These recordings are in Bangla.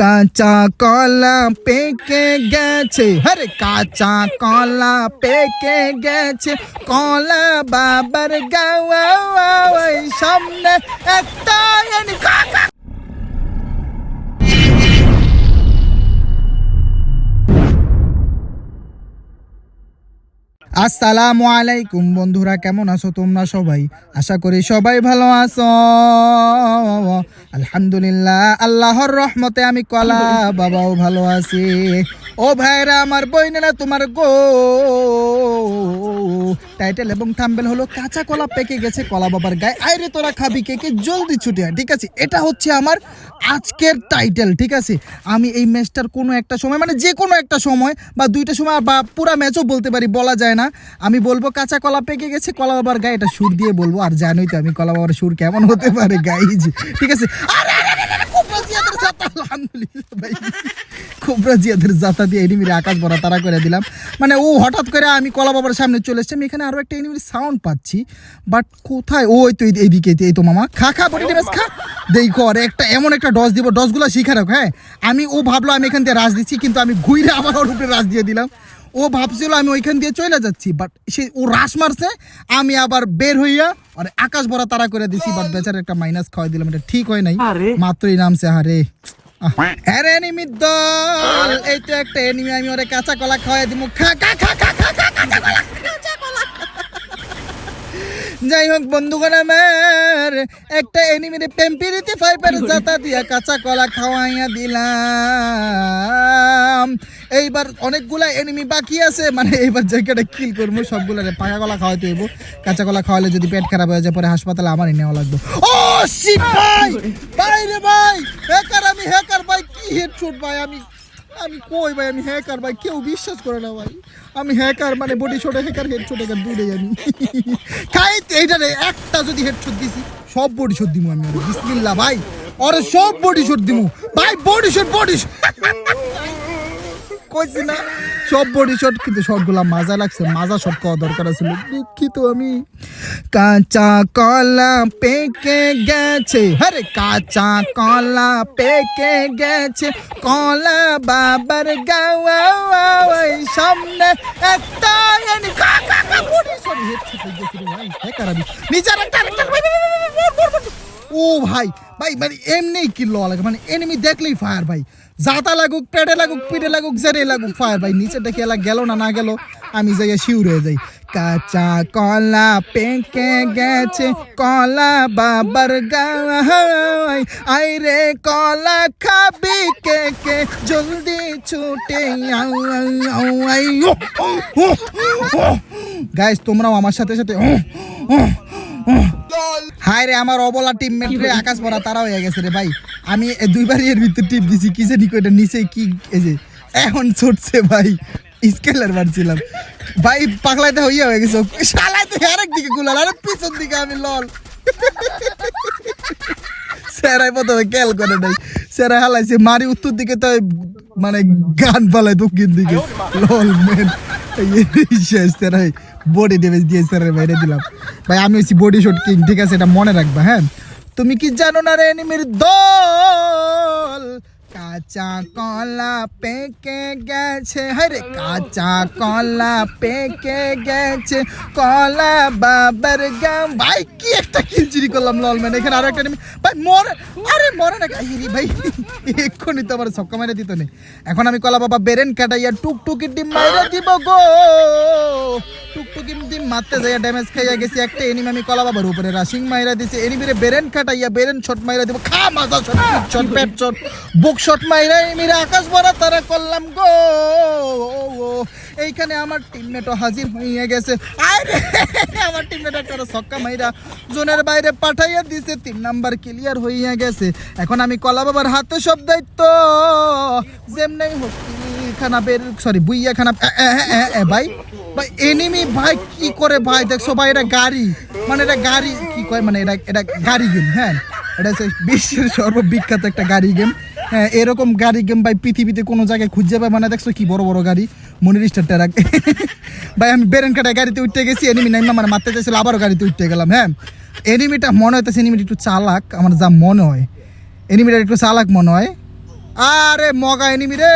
কাঁচা কলা পেকে গেছে। আরে, কাঁচা কলা পেকে গেছে। কলা বাবার গাওয়া সামনে একটা আসসালামু আলাইকুম বন্ধুরা, কেমন আছো তোমরা সবাই? আশা করি সবাই ভালো আছো। আলহামদুলিল্লাহ আল্লাহর রহমতে আমি কলা বাবাও ভালো আছি। ও ভাইরা আমার বইনেরা তোমার গো। টাইটেল এবং থাম্বেল হলো কাঁচা কলা পেকে গেছে কলা বাবার গায়ে। আইরে তোরা খাবি কে কে? জলদি ছুটে ঠিক আছে? এটা হচ্ছে আমার আজকের টাইটেল ঠিক আছে? আমি এই ম্যাচটার কোনো একটা সময় মানে যে কোনো একটা সময় বা দুইটা সময় বা পুরা ম্যাচও বলতে পারি বলা যায় না। আমি বলব কাঁচা কলা পেকে গেছে কলা বাবার গায়ে এটা সুর দিয়ে বলব। আর জানোই তো আমি কলা বাবার সুর কেমন হতে পারে গাইজ ঠিক আছে? আরে, মানে ও হঠাৎ করে আমি সামনে চলে আমি এখানে একটা সাউন্ড পাচ্ছি। বাট কোথায়? তো এই- তো মামা। খা খা দেখো, আর একটা এমন একটা দিব হ্যাঁ। আমি ও ভাবলো আমি এখান থেকে রাজ দিচ্ছি, কিন্তু আমি ঘুরে আবার ওর উপরে রাজ দিয়ে দিলাম। ও ভাবছিল আমি ওইখান দিয়ে চলে যাচ্ছি বাট সে ও রাস মারছে আমি আবার বের হইয়া আর আকাশ ভরা তারা করে দিছি বাট বেচার একটা মাইনাস খাওয়াই দিলাম এটা ঠিক হয় নাই। মাত্রই নামছে হারে আরে এনিমি দল এই তো একটা এনিমি আমি ওরে কাঁচা কলা খাওয়াই দিব খা খা খা খা খা খা কাঁচা কলা কাঁচা কলা। যাই হোক বন্ধুগণ আমার একটা এনিমিরে পেম্পিরিতে ফাইবার জাতা দিয়া কাঁচা কলা খাওয়াইয়া দিলাম। এইবার অনেকগুলা এনিমি বাকি আছে মানে এইবার জায়গাটা কিল করব সবগুলো পাকা কলা খাওয়াইতে হইব। কাঁচা কলা খাওয়ালে যদি পেট খারাপ হয়ে যায়, পরে হাসপাতালে আমারই নেওয়া লাগবে। ও শিট ভাই! ভাই রে ভাই! হ্যাকার আমি হ্যাকার ভাই, কি হেডশট ভাই? আমি আমি কই ভাই? আমি হ্যাকার ভাই, কেউ বিশ্বাস করে না ভাই। আমি হ্যাকার মানে বডি শটে হ্যাকার হেডশট হ্যাকার দুইটাই আমি। খাই এইটা রে একটা যদি হেডশট দিছি, সব বডি শট দিমু আমি। বিসমিল্লাহ ভাই ওরে সব বডি শট দিমু। ভাই বডি শট বডি কইছি না। সব বডি শট কিন্তু শটগুলা মাজা লাগছে, মাজা শট খাওয়া দরকার ছিল দুঃখিত আমি। কাঁচা কলা পেকে গেছে। আরে কাঁচা কলা পেকে গেছে। কলা বাবার গাওয়া সামনে একটা হয়ে গেছে রে ভাই। হ্যাকার আমি? নিচে একটা আরেকটা ভাই, ভাই, ভাই, ভাই, ভাই, ভাই, ভাই। ও ভাই ভাই মানে এমনি কি ল লাগে? মানে এনিমি দেখলেই ফায়ার ভাই। জাতা লাগুক, পেটে লাগুক, পিঠে লাগুক জেরে লাগুক ফায়ার ভাই। নিচেটা খেলা গেল না না গেল, আমি যাই শিউর হয়ে যাই। কাঁচা কলা পেকে গেছে, কলা বাবার গায় আই রে কলা খাবি কে কে? জলদি ছুটে গাইস তোমরাও আমার সাথে সাথে। হায় রে, আমার অবলা টিমমেট রে, আকাশ পড়া তারা হয়ে গেছে রে ভাই। আমি দুইবারই এর ভিতর টিপ দিছি, কি জানি কইটা নিচে কি, এই যে, এখন ছুটছে ভাই। স্কেলার মারছিলাম। ভাই, পাগলাইতে হইয়া হয়ে গেছে। শালাইতে আরেক দিকে গুলাল, আরে পিছন দিকে আমি লল। স্যারাই প্রথমে খেয়াল করে নাই। স্যারা, হালাইছে, মারি উত্তর দিকে তো মানে গান পালায় দক্ষিণ দিকে। লল মেন শেষ স্যারাই বডি ড্যামেজ দিয়ে স্যারের বাইরে দিলাম। ভাই, আমি হচ্ছি বডি শট কিং ঠিক আছে? এটা মনে রাখবা হ্যাঁ? তুমি কি জানো না রে এনিমির দল? কাঁচা কলা পেকে গেছে। হরে কাঁচা কলা পেকে গেছে। কলা বাবার গাম। ভাই, কি একটা কিলচিরি করলাম লল ম্যান এখানে আরও একটা ভাই, মরে আরে, মরে না আইরি ভাই। এক্ষুনি তো আমার ছক্কা মেরে দিত নেই এখন আমি কলা বাবা বেরেন কাটাইয়া টুকটুকি ডিম মাইরা দিব গো। টুকটুকি ডিম মারতে যাইয়া ড্যামেজ খাইয়া গেছি। একটা এনিমি আমি কলা বাবার উপরে রাশিং মাইরা দিছি। এনিমিরে বেরেন কাটাইয়া বেরেন শট মাইরা দিব। খা, মাজা শট শট পেট শট বুক শট মাইরা এনিমিরে আকাশ ভরা তারা করলাম গো। এইখানে আমার টিমমেটও হাজির হইয়া গেছে। আরে আমার টিমমেট একটা ছক্কা মাইরা জোনের বাইরে পাঠাইয়া দিছে। তিন নাম্বার ক্লিয়ার হইয়া গেছে। এখন আমি কলা বাবার হাতে সব দায়িত্ব। যেমনি হোক খানা বের সরি বুইয়া খানা এ, এ, এ, এ, এ, ভাই ভাই এনিমি ভাই কি করে ভাই? দেখছ ভাই এটা গাড়ি মানে এটা গাড়ি কি কয় মানে এটা এটা গাড়ি গেম হ্যাঁ? এটা হচ্ছে বিশ্বের সর্ববিখ্যাত একটা গাড়ি গেম হ্যাঁ এরকম গাড়ি গেম ভাই পৃথিবীতে কোনো জায়গায় খুঁজে পাবে মানে দেখছ কি বড় বড় গাড়ি মনির স্টার টেরাক। ভাই আমি বেরেন কাটায় গাড়িতে উঠতে গেছি এনিমি নাই মানে মারতে চাইছিল আবারও গাড়িতে উঠতে গেলাম হ্যাঁ? এনিমিটা মনে হইতেছে এনিমিটা একটু চালাক আমার যা মনে হয়। এনিমিটা একটু চালাক মনে হয়। আরে মগা এনিমি রে।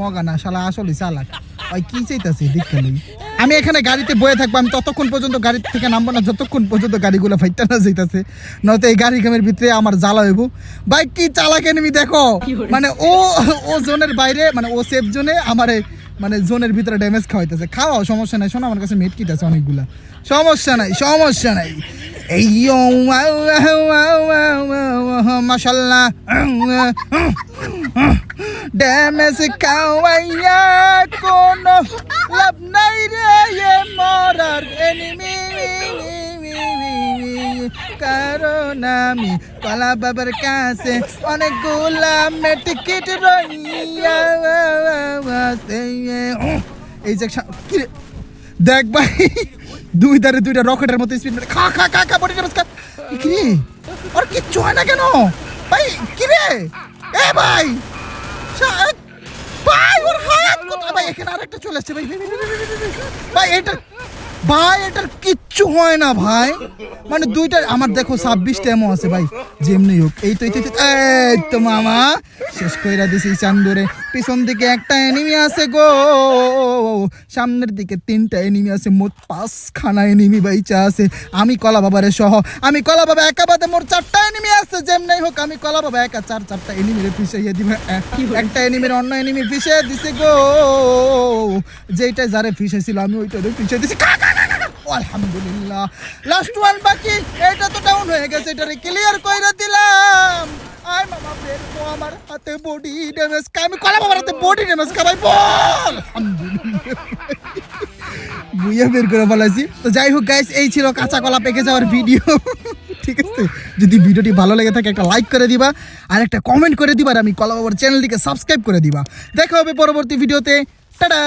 মগা না, শালা আসলে চালাক। ভাই কি চাইতাছে, দেখতে নেই। আমি এখানে গাড়িতে বয়ে থাকব, আমি ততক্ষণ পর্যন্ত গাড়ি থেকে নামবো না, যতক্ষণ পর্যন্ত গাড়িগুলো ফাইটা না যাইতাছে নয়তো এই গাড়ি কামের ভিতরে আমার জ্বালা হইব। ভাই, কি চালাক এনিমি দেখো। মানে ও ও জোনের বাইরে মানে ও সেফ জোনে, আমার মানে জোনের ভিতরে ড্যামেজ খাওয়াইতেছে। খাওয়াও, সমস্যা নাই। শোনো, আমার কাছে মেট কিট আছে অনেকগুলা। সমস্যা নাই সমস্যা নাই। মাসাল্লাহ ড্যামেজ খাওয়াইয়া কোনো লাভ নাই রে? মরার এনিমি কারণ আমি কলা বাবার কাছে অনেকগুলা মেটিকিট রইয়া এই যে দেখ ভাই। দুই ধারে দুইটা রকেটের মতো স্পিড মেরে খা খা খা খা বডি নমস্কার কি আর কিচ্ছু হয় না কেন? ভাই কি রে? এ ভাই! ভাই ওর হাত কোথায়? ভাই এখানে আরেকটা চলে আসছে ভাই ভাই, এটা ভাই এটার কিচ্ছু হয় না ভাই। মানে দুইটা আমার দেখো ছাব্বিশটা এমও আছে ভাই। যেমনি হোক এই তো- এই তো মামা। শেষ কইরা দিছি চান্দরে। পিছন দিকে একটা এনিমি আছে গো। সামনের দিকে তিনটা এনিমি আছে, মোট পাঁচখানা এনিমি বাইচা আছে। আমি কলা বাবারে সহ, আমি কলা বাবা একা বাদে মোর চারটা এনিমি আছে যেমনি হোক, আমি কলা বাবা একা চার চারটা এনিমিরে ফিসাইয়া দিবে। একটা এনিমির অন্য এনিমি ফিসে দিছে গো। যেইটা যারে ফিসেছিল আমি ওইটারে ফিসে দিছি। আলহামদুলিল্লাহ। লাস্ট ওয়ান বাকি এটা তো ডাউন হয়ে গেছে, এটারে ক্লিয়ার কইরা দিলাম। আয় মামা, বের আমার হাতে বডি ড্যামেজ আমি কলা বাবার হাতে বডি ড্যামেজ বল। বুইয়া বের করে বলাইছি তো যাই হোক গাইস এই ছিল কাঁচা কলা পেকে যাওয়ার ভিডিও ঠিক আছে? যদি ভিডিওটি ভালো লেগে থাকে, একটা লাইক করে দিবা, আর একটা কমেন্ট করে দিবা, আর আমি কলা বাবার চ্যানেলটিকে সাবস্ক্রাইব করে দিবা। দেখা হবে পরবর্তী ভিডিওতে টাটা